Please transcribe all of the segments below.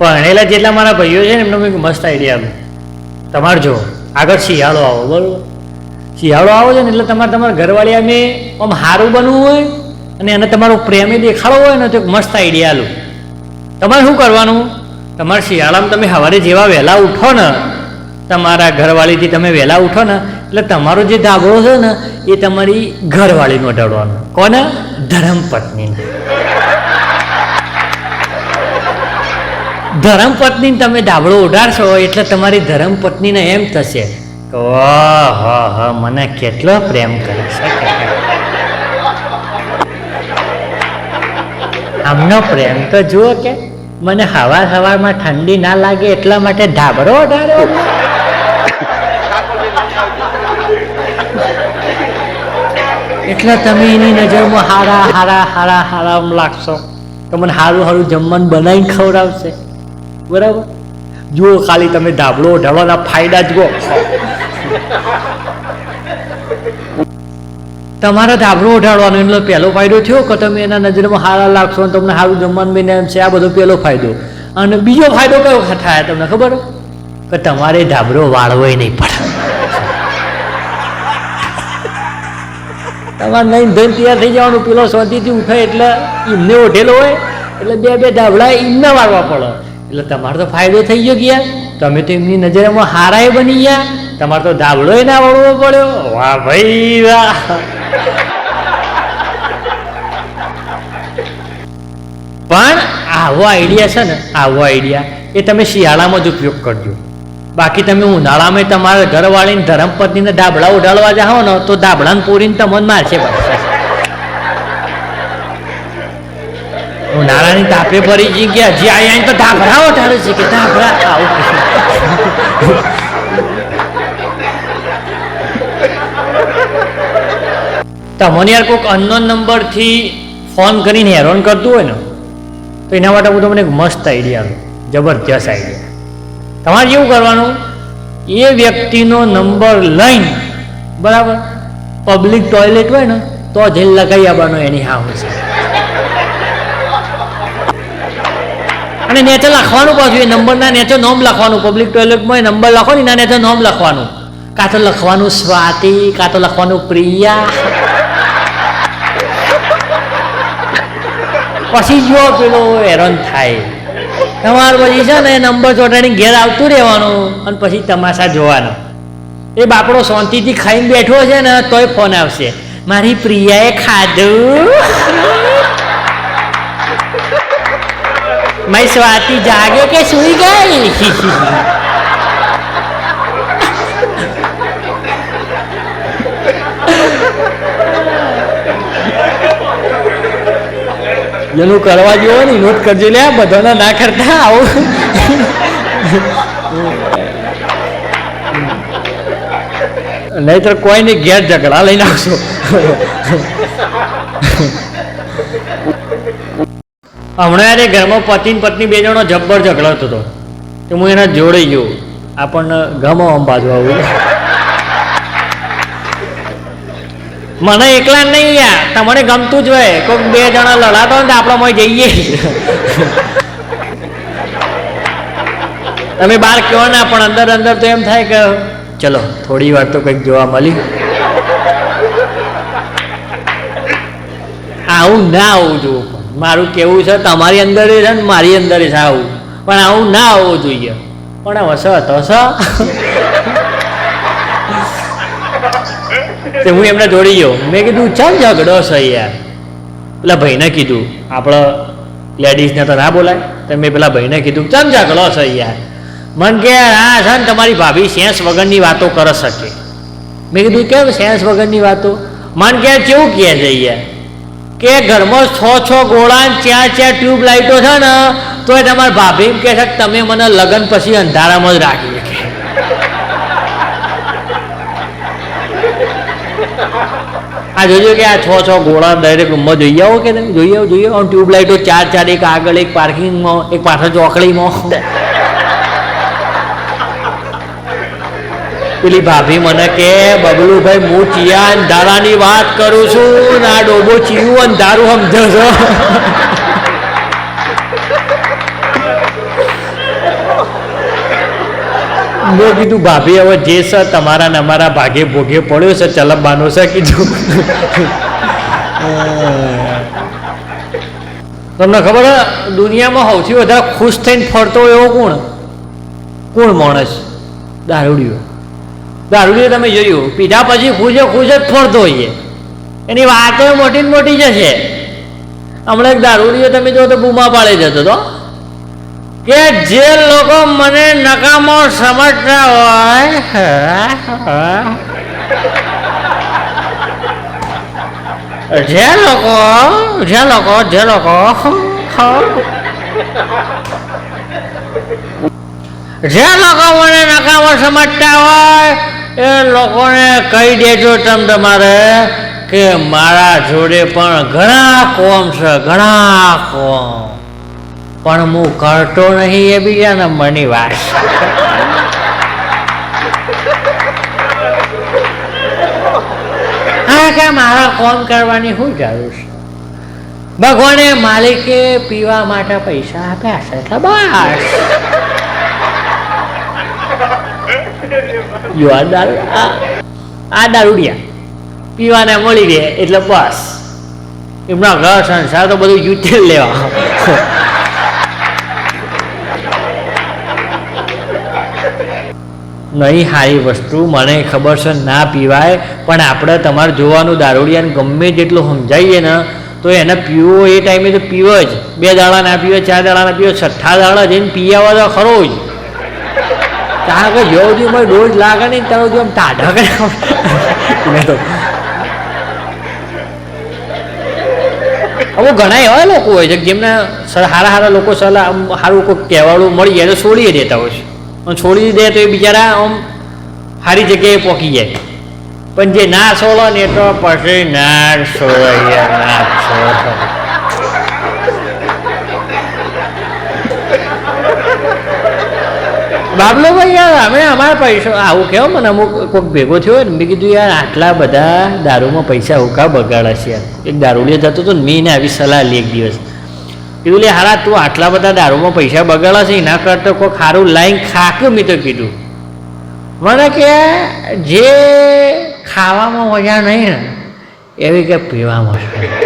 ભણેલા જેટલા મારા ભાઈઓ છે ને, એમનો કંઈક મસ્ત આઈડિયા આલું તમારે જો આગળ શિયાળો આવો, બરોબર? શિયાળો આવો છે ને, એટલે તમારે તમારા ઘરવાળી અમે આમ સારું બનવું હોય અને એને તમારો પ્રેમે દેખાડવો હોય ને, તો મસ્ત આઈડિયા આલું. તમારે શું કરવાનું? તમારે શિયાળામાં તમે સવારે જેવા વહેલા ઉઠો ને, તમારા ઘરવાળીથી તમે વહેલા ઉઠો ને, એટલે તમારો જે ધાબળો છે ને, એ તમારી ઘરવાળીનો ઢળવાનો કોને? ધર્મપત્નીને. ધર્મપત્નીને તમે ધાબળો ઉડાડશો એટલે તમારી ધર્મપત્નીને એમ થશે કે ઓહ હ મને કેટલો પ્રેમ કરે છે આમનો પ્રેમ તો જુઓ કે મને હવાર સવારમાં ઠંડી ના લાગે એટલા માટે ધાબળો ઉડાડ્યો. એટલે તમે એની નજરમાં હારા હારા હારા હારા લાગશો. લાગશો મને સારું સારું જમવાનું બનાવીને ખવડાવશે. બરાબર? જુઓ ખાલી તમે ધાબળો ઢળવાના ફાયદા જુઓ તમારે ધાબળો ઉઠાડવાનો એટલો પહેલો ફાયદો થયો કે તમે એના નજરમાં સારા લાગશો અને તમને સારું જમવાનું બને એમ છે. આ બધો પહેલો ફાયદો. અને બીજો ફાયદો કયો થાય તમને ખબર? કે તમારે ધાબળો વાળવોય નહીં પડે. તમારે નહીં ધન તૈયાર થઈ જવાનું. પેલો શાંતિથી ઉઠે એટલે એમને ઓઢેલો હોય. એટલે બે બે ધાબળા એમને વાળવા પડે. એટલે તમારો તો ફાયદો થઈ ગયો ગયા. તમે તો એમની નજરમાં હારાય બની ગયા. તમારે તો ધાબળો ના વળવો પડ્યો. વાહ ભાઈ વાહ. પણ આવો આઈડિયા છે ને, આવો આઈડિયા એ તમે શિયાળામાં જ ઉપયોગ કરજો. બાકી તમે ઉનાળામાં તમારા ઘરવાળીને ધર્મપત્નીને ધાબળા ઉડાડવા જાઓ ને, તો ધાબળાને પૂરીને તમને મારશે પાછા. ઉનાળાની તાપે ફરી જી ગયા જે અહીંયા તો ધાભરાઓ ઠારે છે કે ધાભરા આવું તમને યાર કોઈક અનનોન નંબરથી ફોન કરીને હેરાન કરતું હોય ને, તો એના માટે હું તમને એક મસ્ત આઈડિયા જબરજસ્ત આઈડિયા તમારે કેવું કરવાનું? એ વ્યક્તિનો નંબર લઈને, બરાબર? પબ્લિક ટોયલેટ હોય ને, તો જ લગાવી આવવાનો એની હાઉસ અને નેચર લખવાનું પાછું, એ નંબરના નેચર નોમ લખવાનું. પબ્લિક ટોયલેટમાં એ નંબર લખો ને એના નેચર નોમ લખવાનું. કાં તો લખવાનું સ્વાતિ, કાં તો લખવાનું પ્રિયા. પછી જો પેલો હેરાન થાય. તમારે પછી છે ને નંબર ચોટાડી ઘેર આવતું રહેવાનું અને પછી તમાશા જોવાનો. એ બાપડો શાંતિથી ખાઈને બેઠો છે ને તોય ફોન આવશે. મારી પ્રિયાએ ખાધું. મારી સ્વાતિ જાગે કે સુઈ ગઈ? જેનું કરવા જેવો ને નોટ કરજો. લે બધાને ના કરતા, આવું. નહીતર કોઈને ઘેર ઝઘડા લઈને આવશો. હમણાં યારે ઘરમાં પતિ પત્ની બે જણો જબ્બર ઝઘડો હતો. તો હું એના જોડે ગયો. આપણને ગમો આમ બાજુ આવું. મને એકલા નહીં યાર. તમને ગમતું જ હોય. કોઈક બે જણા લડાતો ને આપણે મોય જઈએ. તમે બહાર કહો ના, પણ અંદર અંદર તો એમ થાય કે ચલો, થોડી વાર તો કંઈક જોવા મળી આવું ના આવવું જોઈએ. મારું કેવું છે, તમારી અંદર છે ને મારી અંદર છે આવું. પણ આવું ના આવવું જોઈએ. પણ હવે સ તો સ તે હું એમને જોડી ગયો. મેં કીધું, ચાલ ઝઘડો છે યાર. પેલા ભાઈને કીધું, આપણે લેડીઝને તો ના બોલાય. તો મેં પેલા ભાઈને કીધું, ચાલ ઝઘડો છે યાર. મન કે, હા, છે ને, તમારી ભાભી સેન્સ વગરની વાતો કરી શકે. મેં કીધું, કેમ સેન્સ વગરની વાતો? મન કે કેવું કહે છે યાર. કે ઘરમાં છ છ ગોળા ચાર ચાર ટ્યુબ લાઇટો છે ને તો એ તમારા ભાભી એમ છે કે તમે મને લગ્ન પછી અંધારામાં જ રાખી આ જોજો કે આ છ છ ગોળા દરેક રૂમમાં જોઈ આવો કે તમે જોઈ આવો જોઈએ આવો. ટ્યુબ લાઇટો ચાર ચાર, એક આગળ, એક પાર્કિંગમાં એક પાછળ ચોકડીમાં. પેલી ભાભી મને કે, બબલુભાઈ, હું ચિયા અંધારાની વાત કરું છું આ ડોબો ચિયું અંધારું સમજો છો. મેં કીધું, ભાભી, હવે જે છે તમારા ને અમારા ભાગે ભોગે પડ્યો છે, ચલબવાનો છે, કીધું. તમને ખબર દુનિયામાં સૌથી વધારે ખુશ થઈને ફરતો એવો કોણ? કોણ માણસ? દારૂડિયો. દારૂડિયો તમે જોયું? પીધા પછી ખુશ ખુશ જ ફરતો હોઈએ. એની વાતે મોટી ને મોટી જશે. હમણાં એક દારૂડિયો તમે જો તો બૂમા પાડે જતો તો કે જે લોકો મને નકામો સમજતા હોય જે લોકો જે લોકો જે લોકો જે લોકો મને નકામો સમજતા હોય, એ લોકોને કહી દેજો તમે તમારે કે મારા જોડે પણ ઘણા કોમ છે, ઘણા કોમ. પણ હું કરતો નહીં એ બીજા નંબરની વાત હા કે મારા કોમ કરવાની શું જરૂર છે? ભગવાને માલિકે પીવા માટે પૈસા આપ્યા છે, એટલે બસ. જો આ દારૂ આ પીવાને મળી રહે, એટલે બસ. એમના ઘર સંસાર તો બધું યુટેલ લેવા. નહીં સારી વસ્તુ, મને ખબર છે ના પીવાય, પણ આપણે તમારે જોવાનું દારૂડિયાને ગમે જેટલું સમજાવીએ ને, તો એને પીવો એ ટાઈમે તો પીવો જ. બે દાડા ના પીવે, ચાર દાડા ના પીવો, છઠ્ઠા દાડા જઈને પી આવવા તો ખરો જ. કારણ કે જેવો દી મને ડોઝ લાગે નહીં ત્યાં સુધી આમ ટાઢા કરે. તો અમુક ઘણા એવા લોકો હોય છે જેમને સારા સારા લોકો સલાહ સારું કોઈ કહેવાળું મળી જાય તો છોડી દેતા હોય છે. છોડી દે તો એ બિચારા આમ સારી જગ્યાએ પહોંચી જાય. પણ જે ના છોડો ને તો પછી ના છોડે ના છોડો. બાબલો ભાઈ યાર, અમે અમારા પૈસા, આવું કેવો મને અમુક કોઈક ભેગો થયો ને, મેં કીધું, યાર, આટલા બધા દારૂમાં પૈસા ઉકા બગાડે છે યાર? એક દારૂડિયો જતો હતો ને, મેં આવી સલાહ લી એક દિવસ. કીધું, લે, હારા, તું આટલા બધા દારૂમાં પૈસા બગાડે છે એના કરતા કોઈ ખારું લાઈન ખાક, મેં તો કીધું. મને કે, જે ખાવામાં મજા નહીં ને, એવી કે પીવામાં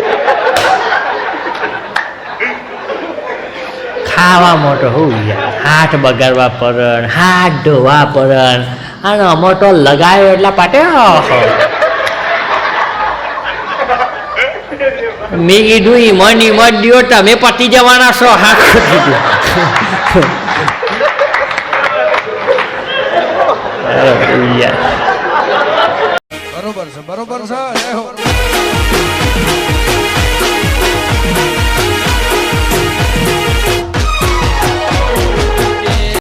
ખાવા મોટો હું યાર હાથ બગાડવા પરણ, હાથ ધોવા પરણ. અને અમો તો લગાવ્યો એટલા પાટે મેં કીધું, ઈ મન, ઈ મત દ્યો, તમે પતી જવાના છો. હાથ બરોબર છે બરોબર છે